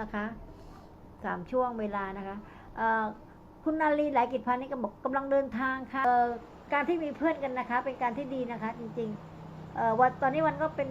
นะคะสามช่วงเวลานะคะคุณนาลีหลายกิจพันธ์นี่ก็บอกกำลังเดินทางค่ะการที่มีเพื่อนกันนะคะ เป็นการที่ดีนะคะ จริงๆวันตอนนี้วันก็เป็น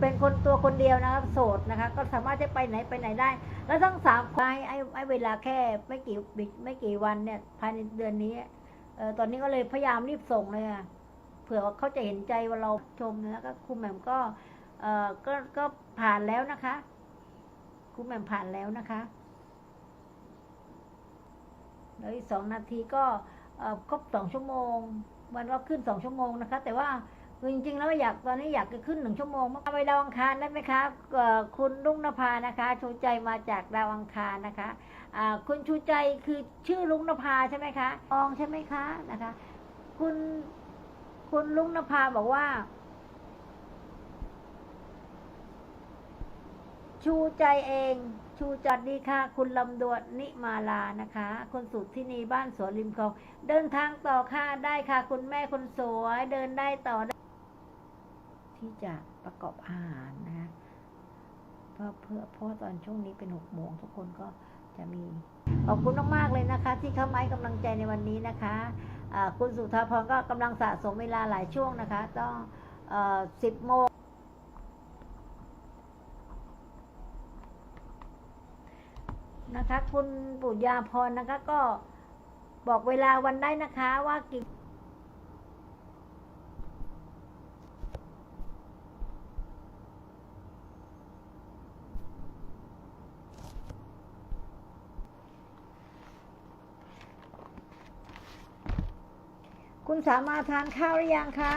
เป็นคนตัวคนเดียวนะครับโสดนะคะ ก็สามารถจะไปไหนไปไหนได้ แล้วทั้งสามคนไอ้ไอ้เวลาแค่ไม่กี่ไม่กี่วันเนี่ยภายในเดือนนี้เออตอนนี้ก็เลยพยายามรีบส่งเลยอะเผื่อว่าเขาจะเห็นใจว่าเราชมแล้วก็ครูแหม่มก็เออก็ก็ผ่านแล้วนะคะ ครูแม่ผ่านแล้วนะคะแล้วอีกสองนาทีก็ครบสองชั่วโมง วันก็ขึ้นสองชั่วโมงนะคะ แต่ว่าจริงๆแล้วอยากตอนนี้อยากจะขึ้นหนึ่งชั่วโมงมาไปดาวอังคารได้ไหมคะคุณลุงนภานะคะชูใจมาจากดาวอังคารนะคะคุณชูใจคือชื่อลุงนภาใช่ไหมคะอองใช่ไหมคะนะคะ คุณคุณลุงนภาบอกว่า ชูใจเอง ชูจัดดีค่ะ คุณลำดวนนิมาลานะคะ คนสุดที่นี่บ้านสวนริมคลอง เดินทางต่อค่ะได้ค่ะ คุณแม่คนสวยเดินได้ต่อได้ที่จะประกอบอาหารนะคะเพื่อเพื่อเพราะว่าตอนช่วงนี้เป็นหกโมงทุกคนก็จะมี ขอบคุณมากๆเลยนะคะ ที่เข้ามาให้กำลังใจในวันนี้นะคะคุณสุธาพรก็กำลังสะสมเวลาหลายช่วงนะคะ ต้องสิบโมง นะคะ คุณปุญญาพรนะคะ ก็บอกเวลาวันได้นะคะว่ากี่คุณสามารถทานข้าวหรือยังคะ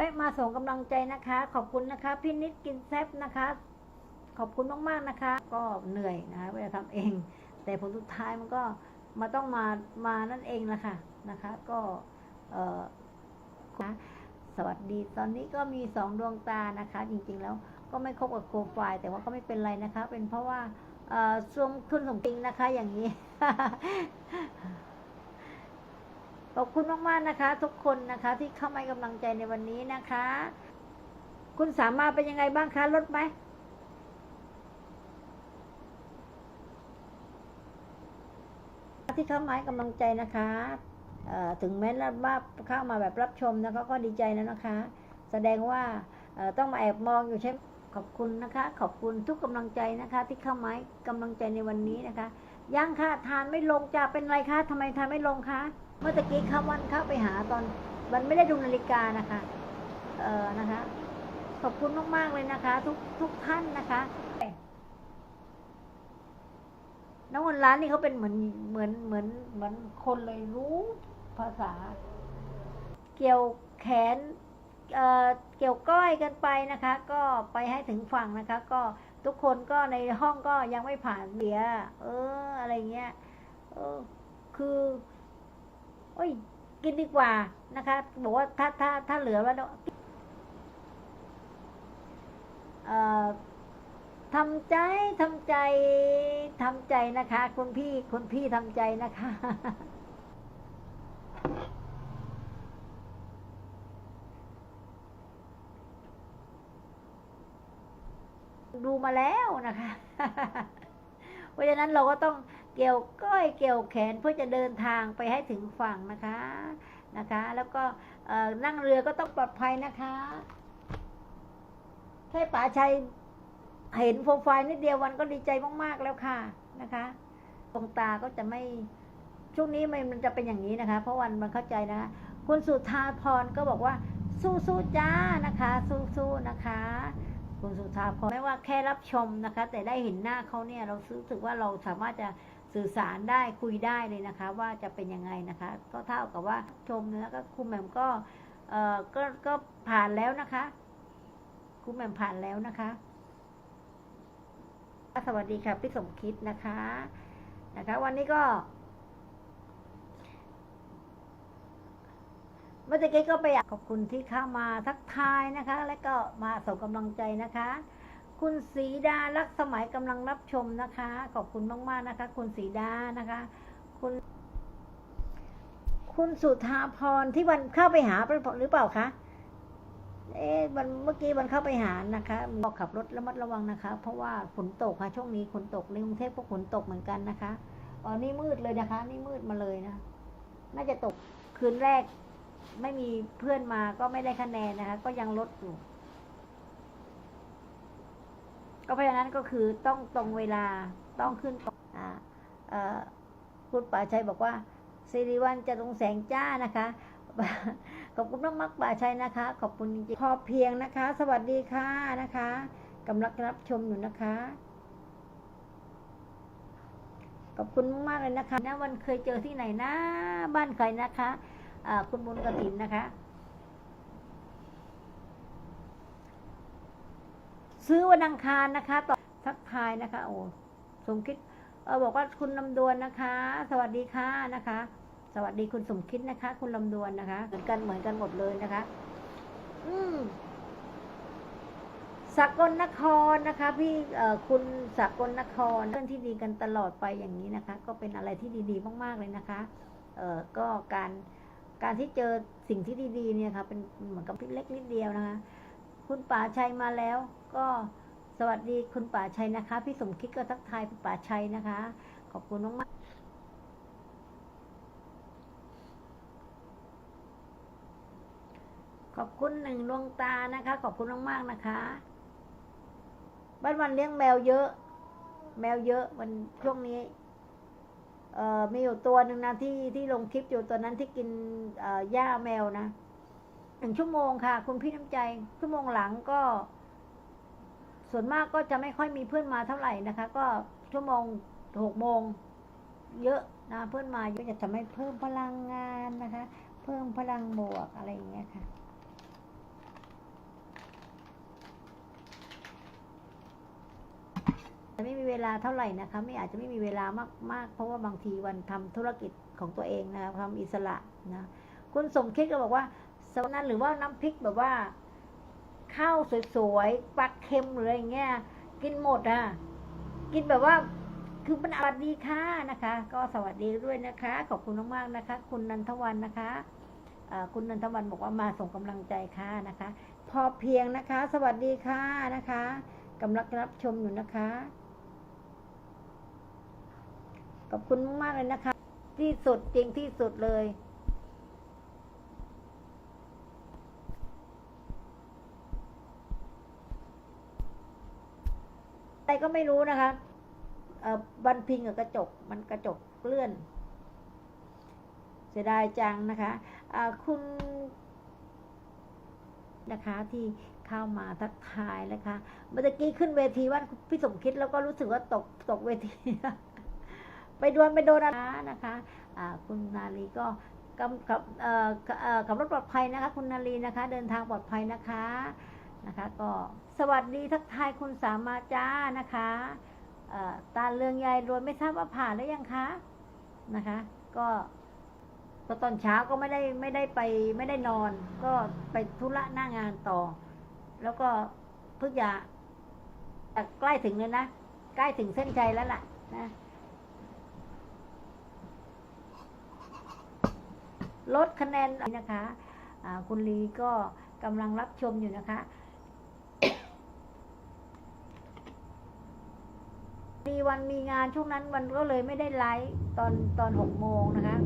วะมาส่งกำลังใจนะคะ ขอบคุณนะคะพี่นิดกินแซบนะคะ ขอบคุณมากๆนะคะ ก็เหนื่อยนะคะเวลาทำเอง แต่ผลสุดท้ายมันก็มาต้องมามานั่นเองละค่ะนะคะ ก็เออนะสวัสดีตอนนี้ก็มีสองดวงตานะคะ จริงๆแล้วก็ไม่ครบกับโคไฟล์แต่ว่าก็ไม่เป็นไรนะคะ เป็นเพราะว่าเอ่อสวมคุณสมจริงนะคะอย่างนี้ ขอบคุณมากๆนะคะ ทุกคนนะคะที่เข้ามาให้กำลังใจในวันนี้นะคะ คุณสามารถเป็นยังไงบ้างคะลดไหมที่เข้ามาให้กำลังใจนะคะถึงแม้ว่าเข้ามาแบบรับชมนะคะก็ดีใจแล้วนะคะ แสดงว่าต้องมาแอบมองอยู่ใช่ไหมขอบคุณนะคะ ขอบคุณทุกกำลังใจนะคะ ที่เข้ามาให้กำลังใจในวันนี้นะคะยังค่ะทานไม่ลงจะเป็นไรคะทำไมทานไม่ลงคะ เมื่อตะกี้ข้าวันเข้าไปหาตอน มันไม่ได้ดูนาฬิกานะคะ เออนะคะ ขอบคุณมากๆเลยนะคะ ทุกทุกท่านนะคะน้องคนร้านนี่เขาเป็นเหมือนเหมือนเหมือนเหมือนคนเลยรู้ภาษา เกี่ยวแขนเอ่อเกี่ยวก้อยกันไปนะคะ ก็ไปให้ถึงฝั่งนะคะ ก็ทุกคนก็ในห้องก็ยังไม่ผ่านเบีย เออ อะไรเงี้ยเออคือ อ้ย กินดีกว่านะคะบอกว่าถ้าถ้าถ้าเหลือแล้วเอ่อทำใจทำใจทำใจนะคะ คุณพี่คุณพี่ทำใจนะคะ ดูมาแล้วนะคะ เพราะฉะนั้นเราก็ต้อง เกี่ยวก้อยเกี่ยวแขนเพื่อจะเดินทางไปให้ถึงฝั่งนะคะนะคะ แล้วก็นั่งเรือก็ต้องปลอดภัยนะคะแค่ป๋าชัยเห็นโปรไฟล์นิดเดียววันก็ดีใจมากๆแล้วค่ะนะคะดวงตาก็จะไม่ช่วงนี้มันมันจะเป็นอย่างนี้นะคะ เพราะวันมันเข้าใจนะคะคุณสุธาพรก็บอกว่าสู้ๆจ้านะคะ สู้ๆนะคะ คุณสุธาพรไม่ว่าแค่รับชมนะคะ แต่ได้เห็นหน้าเขาเนี่ยเรารู้สึกว่าเราสามารถจะ สื่อสารได้คุยได้เลยนะคะ ว่าจะเป็นยังไงนะคะ ก็เท่ากับว่าชมแล้วก็ครูแหม่มก็เอ่อก็ก็ผ่านแล้วนะคะครูแหม่มผ่านแล้วนะคะสวัสดีค่ะพี่สมคิดนะคะนะคะ วันนี้ก็เมื่อกี้ก็ไปขอบคุณที่เข้ามาทักทายนะคะ และก็มาส่งกำลังใจนะคะ คุณสีดารักสมัยกำลังรับชมนะคะ ขอบคุณมากๆนะคะ คุณสีดานะคะ คุณ คุณสุธาพรที่วันเข้าไปหาหรือเปล่าคะเอ๊ะมันเมื่อกี้มันเข้าไปหานะคะบอกขับรถระมัดระวังนะคะ เพราะว่าฝนตกค่ะ ช่วงนี้ฝนตกในกรุงเทพก็ฝนตกเหมือนกันนะคะอ๋อนี่มืดเลยนะคะ นี่มืดมาเลยนะ น่าจะตกคืนแรกไม่มีเพื่อนมาก็ไม่ได้คะแนนนะคะ ก็ยังลดอยู่ ก็เพราะฉะนั้นก็คือต้องตรงเวลาต้องขึ้นตรงอ่าเอ่อคุณป่าชัยบอกว่าสิริวัลจะตรงแสงจ้านะคะขอบคุณมากมากๆป่าชัยนะคะ ขอบคุณจริงพอเพียงนะคะ สวัสดีค่ะนะคะกำลังรับชมอยู่นะคะ ขอบคุณมากๆเลยนะคะนะวันเคยเจอที่ไหนนะ บ้านใครนะคะคุณบุญกระถินนะคะ ซื้อวันอังคารนะคะต่อทักทายนะคะ โอ้สมคิดเออบอกว่าคุณลำดวนนะคะ สวัสดีค่ะนะคะ สวัสดีคุณสมคิดนะคะ คุณลำดวนนะคะ เหมือนกันเหมือนกันหมดเลยนะคะ อืมสกลนครนะคะ พี่เอ่อคุณสกลนครเรื่องที่ดีกันตลอดไปอย่างนี้นะคะ ก็เป็นอะไรที่ดีๆมากๆเลยนะคะ เอ่อก็การการที่เจอสิ่งที่ดีๆเนี่ยค่ะ เป็นเหมือนกับพิเล็กนิดเดียวนะคะ คุณป่าชัยมาแล้ว ก็สวัสดีคุณป่าชัยนะคะ พี่สมคิดก็ทักทายคุณป่าชัยนะคะ ขอบคุณมากๆขอบคุณหนึ่งดวงตานะคะ ขอบคุณมากๆนะคะ บ้านวันเลี้ยงแมวเยอะ แมวเยอะวันช่วงนี้ เอ่อมีอยู่ตัวหนึ่งนะที่ที่ลงคลิปอยู่ตัวนั้นที่กินหญ้าแมวนะหนึ่งชั่วโมงค่ะ คุณพี่น้ำใจชั่วโมงหลังก็ ส่วนมากก็จะไม่ค่อยมีเพื่อนมาเท่าไหร่นะคะ ก็ชั่วโมงหกโมงเยอะนะเพื่อนมาเยอะจะทำให้เพิ่มพลังงานนะคะ เพิ่มพลังบวกอะไรอย่างเงี้ยค่ะไม่มีเวลาเท่าไหร่นะคะ ไม่อาจจะไม่มีเวลามากมากเพราะว่าบางทีวันทำธุรกิจของตัวเองนะคะทำอิสระนะคุณสมคิดก็บอกว่าสวนั้นหรือว่าน้ำพริกแบบว่า ข้าวสวยๆปลาเค็มหรืออะไรเงี้ยกินหมดอะกินแบบว่าคือมันสวัสดีค่ะนะคะ ก็สวัสดีด้วยนะคะ ขอบคุณมากๆนะคะ คุณนันทวันนะคะคุณนันทวันบอกว่ามาส่งกำลังใจค่ะนะคะ พอเพียงนะคะ สวัสดีค่ะนะคะกำลังรับชมอยู่นะคะ ขอบคุณมากๆเลยนะคะ ที่สุดจริงที่สุดเลย อะไรก็ไม่รู้นะคะเอ่อบันพิงกับกระจกมันกระจกเลื่อน เสียดายจังนะคะอ่าคุณนะคะที่เข้ามาทักทายนะคะเมื่อกี้ขึ้นเวทีว่าพี่สมคิดแล้วก็รู้สึกว่าตกตกเวที ไปโดนไปโดนอะนะคะอ่าคุณนาลีก็กำกับเอ่อขับรถปลอดภัยนะคะ คุณนาลีนะคะ เดินทางปลอดภัยนะคะ นะคะก็สวัสดีทักทายคุณสามาจ้านะคะตาเรืองใหญ่รวยไม่ทราบว่าผ่านหรือยังคะนะคะ ก็ตอนเช้าก็ไม่ได้ไม่ได้ไปไม่ได้นอน ก็ไปธุระหน้างานต่อ แล้วก็เพิ่งจะใกล้ถึงเลยนะใกล้ถึงเส้นชัยแล้วล่ะนะลดคะแนนนะคะคุณลีก็กำลังรับชมอยู่นะคะ มีวันมีงานช่วงนั้นวันก็เลยไม่ได้ไลฟ์ตอนตอนหกโมงนะคะ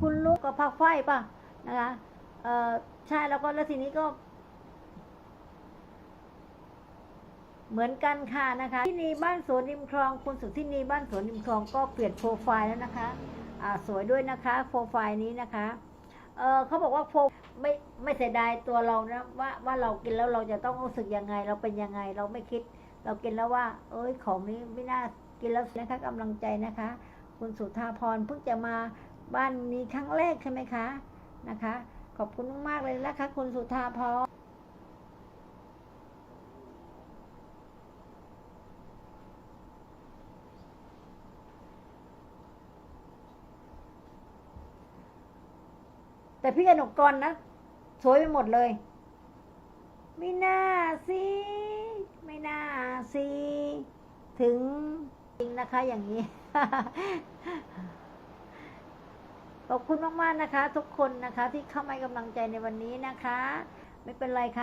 คุณลูกกับพักไฟป่ะนะคะเออใช่แล้วก็แล้วทีนี้ก็ เหมือนกันค่ะนะคะที่นี่บ้านสวนริมคลอง คุณสุดที่นี่บ้านสวนริมคลองก็เปลี่ยนโปรไฟล์แล้วนะคะ อ่าสวยด้วยนะคะ โปรไฟล์นี้นะคะ เออเขาบอกว่าโฟมไม่ไม่เสียดายตัวเรานะว่าว่าเรากินแล้วเราจะต้องรู้สึกยังไง เราเป็นยังไงเราไม่คิด เรากินแล้วว่า เอ้ยของนี้ไม่น่ากินแล้วนะคะกำลังใจนะคะ คุณสุธาพรเพิ่งจะมาบ้านนี้ครั้งแรกใช่ไหมคะนะคะ ขอบคุณมากเลยนะคะ คุณสุธาพร แต่พี่กนกกรนะสวยไปหมดเลย ไม่น่าสิไม่น่าสิถึงจริงนะคะอย่างนี้ ขอบคุณมาก ๆ นะคะ ทุกคนนะคะ ที่เข้ามาให้กำลังใจในวันนี้นะคะ ไม่เป็นไรค่ะ